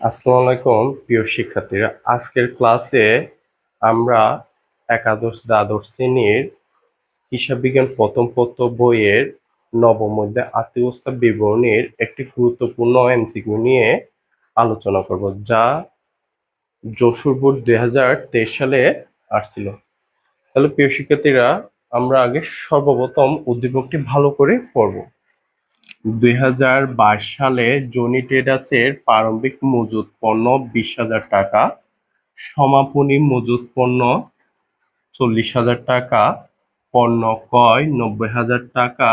আসসালামু আলাইকুম, প্রিয় শিক্ষার্থীরা। আজকের ক্লাসে আমরা একাদশ দ্বাদশ শ্রেণির হিসাব বিজ্ঞান প্রথম পত্র বইয়ের নবম মধ্যে আত্মীয়স্থার বিবরণীর একটি গুরুত্বপূর্ণ এমসিকিউ নিয়ে আলোচনা করব, যা যশোর বোর্ড দুই হাজার তেইশ সালে আসছিল। তাহলে প্রিয় শিক্ষার্থীরা, আমরা আগে সর্বপ্রথম উদ্দীপকটি ভালো করে পড়ব। দুই হাজার বাইশ সালে জনি ট্রেডার্সের প্রারম্ভিক মজুত পণ্য বিশ হাজার টাকা, সমাপনী মজুত পণ্য চল্লিশ হাজার টাকা, পণ্য ক্রয় নব্বই হাজার টাকা,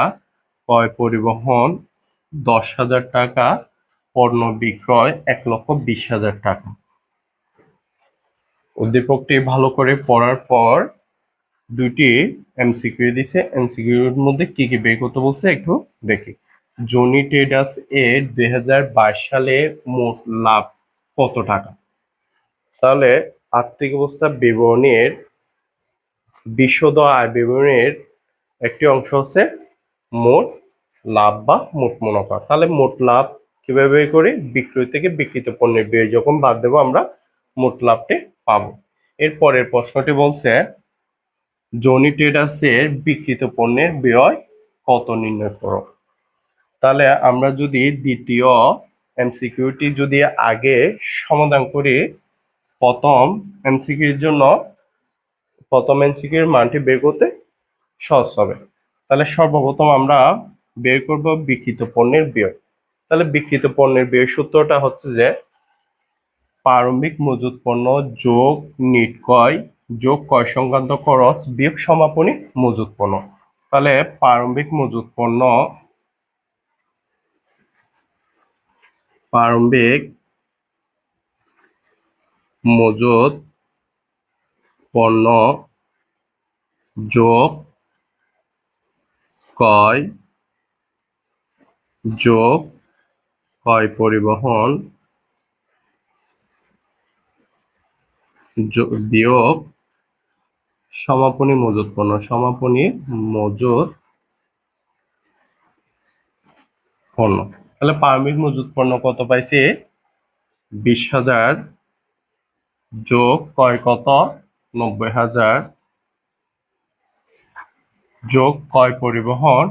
ক্রয় পরিবহন দশ হাজার টাকা, পণ্য বিক্রয় এক লক্ষ বিশ হাজার টাকা। উদ্দীপকটি ভালো করে পড়ার পর দুইটি এমসিকিউ দিছে। এমসিকিউর মধ্যে কি কি বের করতে বলছে একটু দেখি। জনি ট্রেডার্স এর দুই হাজার বাইশ সালে মোট লাভ কত টাকা? তাহলে আর্থিক অবস্থা বিবরণীর, বিশদ আয় বিবরণীর একটি অংশ হচ্ছে মোট লাভ বা মোট মুনাফা। তাহলে মোট লাভ কীভাবে বের করি? বিক্রয় থেকে বিক্রিত পণ্যের ব্যয় যখন বাদ দেবো, আমরা মোট লাভটি পাবো। এর পরের প্রশ্নটি বলছে জনি ট্রেডার্সের বিক্রিত পণ্যের ব্যয় কত নির্ণয় করো? তাহলে আমরা যদি দ্বিতীয় এমসিকিউটি যদি আগে সমাধান করি, প্রথম এমসিকিউর জন্য প্রথম এমসিকিউর মানটি বের করতে সহজ হবে। তাহলে সর্বপ্রথম আমরা বের করব বিকৃত পণ্যের ব্যয়। তাহলে বিকৃত পণ্যের ব্যয় সূত্রটা হচ্ছে যে প্রারম্ভিক মজুত পণ্য যোগ নিট ক্রয় যোগ ক্রয় সংক্রান্ত খরচ বিয়োগ সমাপনী মজুত পণ্য। তাহলে প্রারম্ভিক মজুত পণ্য প্রারম্ভিক মজুত পণ্য যোগ ক্রয় যোগ ক্রয় পরিবহন বিয়োগ সমাপনী মজুত পণ্য, সমাপনী মজুত পণ্য। তাহলে প্রারম্ভিক মজুত পণ্য কত পাইছে? বিশ হাজার যোগ ক্রয় কত? নব্বই হাজার। যোগ ক্রয় পরিবহন?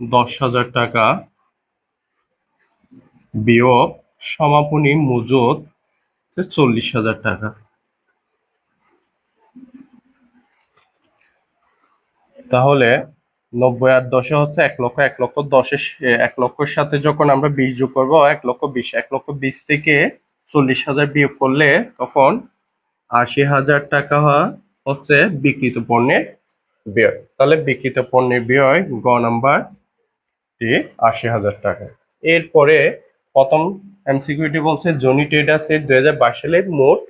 দশ হাজার টাকা। বিয়োগ সমাপনী মজুত চল্লিশ হাজার টাকা। তাহলে নব্বই আর দশে হচ্ছে এক লক্ষ এক লক্ষ দশে এক লক্ষের সাথে যখন আমরা বিশ যোগ করব, এক লক্ষ বিশ, এক লক্ষ বিশ থেকে চল্লিশ হাজার বিয়োগ করলে তখন আশি হাজার টাকা হচ্ছে বিক্রিত পণ্যের ব্যয়। তাহলে বিক্রিত পণ্যের ব্যয় গ নাম্বার টি আশি হাজার টাকা। এরপরে প্রথম এমসিকিউটি বলছে, জনি ট্রেডার্সের দু হাজার বাইশ সালে মোট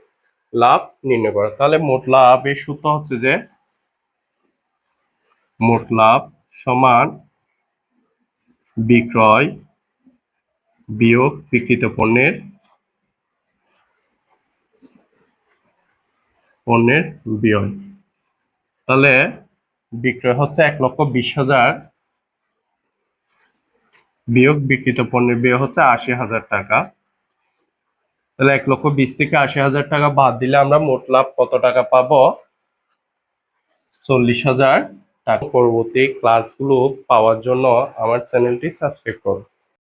লাভ নির্ণয় করা। তাহলে মোট লাভের সূত্র হচ্ছে যে মোট লাভ সমান বিক্রয় বিয়োগ বিক্রিত পণ্যের পণ্যের ব্যয়। তাহলে বিক্রয় হচ্ছে এক লক্ষ বিশ হাজার। বিয়োগ বিক্রিত পণ্যের ব্যয় হচ্ছে আশি হাজার টাকা। তাহলে এক লক্ষ বিশ থেকে আশি হাজার টাকা বাদ দিলে আমরা মোট লাভ কত টাকা পাবো? চল্লিশ হাজার। টাকা পরবর্তী ক্লাসগুলো পাওয়ার জন্য আমার চ্যানেলটি সাবস্ক্রাইব করুন